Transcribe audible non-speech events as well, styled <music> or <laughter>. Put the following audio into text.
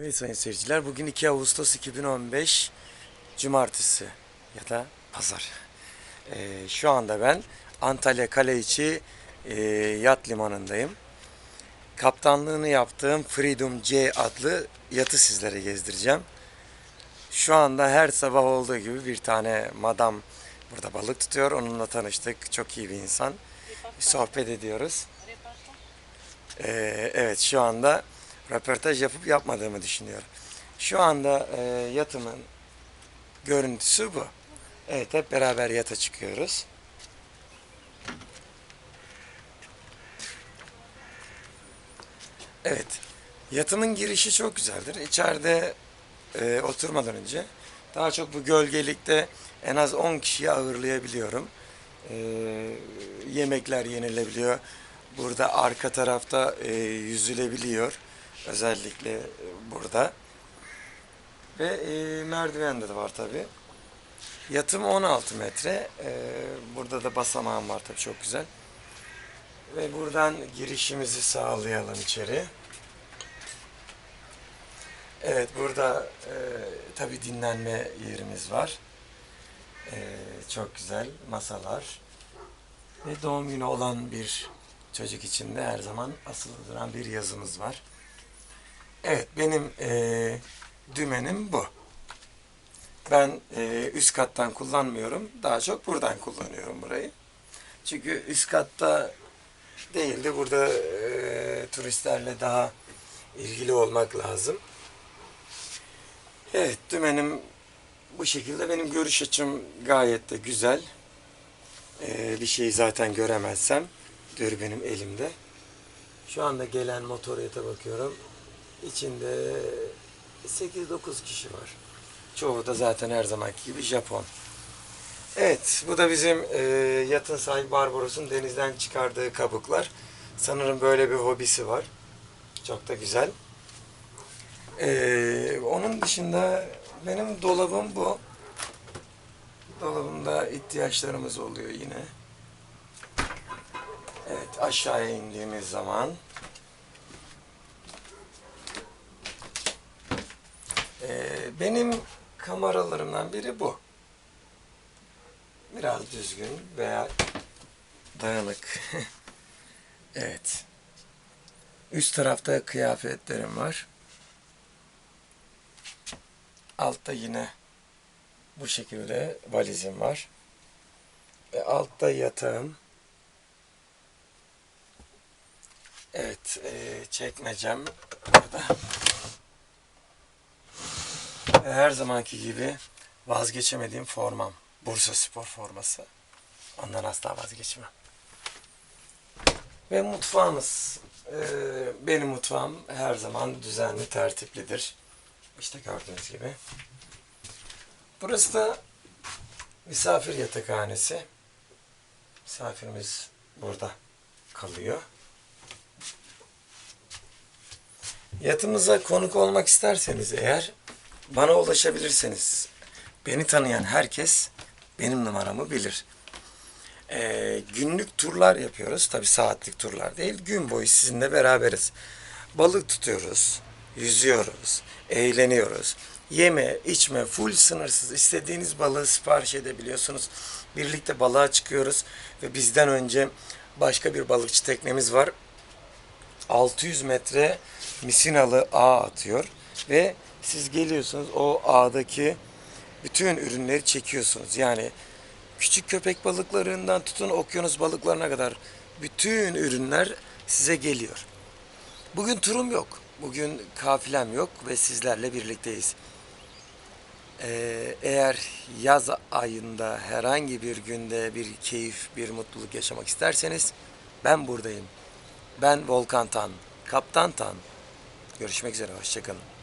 Evet sayın seyirciler bugün 2 Ağustos 2015 Cumartesi ya da Pazar. Ee, şu anda ben Antalya Kale içi e, yat limanındayım. Kaptanlığını yaptığım Freedom C adlı yatı sizlere gezdireceğim. Şu anda her sabah olduğu gibi bir tane madam burada balık tutuyor. Onunla tanıştık. Çok iyi bir insan. Sohbet ediyoruz. Ee, evet şu anda röportaj yapıp yapmadığımı düşünüyorum. Şu anda e, yatımın görüntüsü bu. Evet hep beraber yata çıkıyoruz. Evet. Yatımın girişi çok güzeldir. İçeride e, oturmadan önce daha çok bu gölgelikte en az 10 kişiyi ağırlayabiliyorum. E, yemekler yenilebiliyor. Burada arka tarafta e, yüzülebiliyor. Özellikle e, burada. Ve e, merdiven de var tabi. Yatım 16 metre. E, burada da basamağım var tabi çok güzel. Ve buradan girişimizi sağlayalım içeri. Evet burada e, tabi dinlenme yerimiz var. E, çok güzel masalar. Ve doğum günü olan bir çocuk için de her zaman asılı duran bir yazımız var. Evet benim e, dümenim bu. Ben e, üst kattan kullanmıyorum. Daha çok buradan kullanıyorum burayı. Çünkü üst katta değil de burada e, turistlerle daha ilgili olmak lazım. Evet dümenim bu şekilde. Benim görüş açım gayet de güzel. E, bir şeyi zaten göremezsem dürbünüm elimde. Şu anda gelen motoriyete bakıyorum. İçinde 8-9 kişi var. Çoğu da zaten her zamanki gibi Japon. Evet, bu da bizim e, yatın sahibi Barbaros'un denizden çıkardığı kabuklar. Sanırım böyle bir hobisi var. Çok da güzel. E, onun dışında benim dolabım bu. Dolabımda ihtiyaçlarımız oluyor yine. Evet, aşağıya indiğimiz zaman Ee, benim kameralarımdan biri bu. Biraz düzgün veya dağınık. <laughs> evet. Üst tarafta kıyafetlerim var. Altta yine bu şekilde valizim var. Ve altta yatağım. Evet, e, çekmecem burada. Her zamanki gibi vazgeçemediğim formam. Bursa Spor forması. Ondan asla vazgeçmem. Ve mutfağımız. e, benim mutfağım her zaman düzenli, tertiplidir. İşte gördüğünüz gibi. Burası da misafir yatakhanesi. Misafirimiz burada kalıyor. Yatımıza konuk olmak isterseniz eğer bana ulaşabilirseniz beni tanıyan herkes benim numaramı bilir. Ee, günlük turlar yapıyoruz. Tabi saatlik turlar değil. Gün boyu sizinle beraberiz. Balık tutuyoruz, yüzüyoruz, eğleniyoruz. Yeme, içme, full sınırsız. istediğiniz balığı sipariş edebiliyorsunuz. Birlikte balığa çıkıyoruz ve bizden önce başka bir balıkçı teknemiz var. 600 metre misinalı ağ atıyor ve siz geliyorsunuz o ağdaki bütün ürünleri çekiyorsunuz. Yani küçük köpek balıklarından tutun okyanus balıklarına kadar bütün ürünler size geliyor. Bugün turum yok. Bugün kafilem yok ve sizlerle birlikteyiz. Ee, eğer yaz ayında herhangi bir günde bir keyif, bir mutluluk yaşamak isterseniz ben buradayım. Ben Volkan Tan, Kaptan Tan. Görüşmek üzere, hoşçakalın.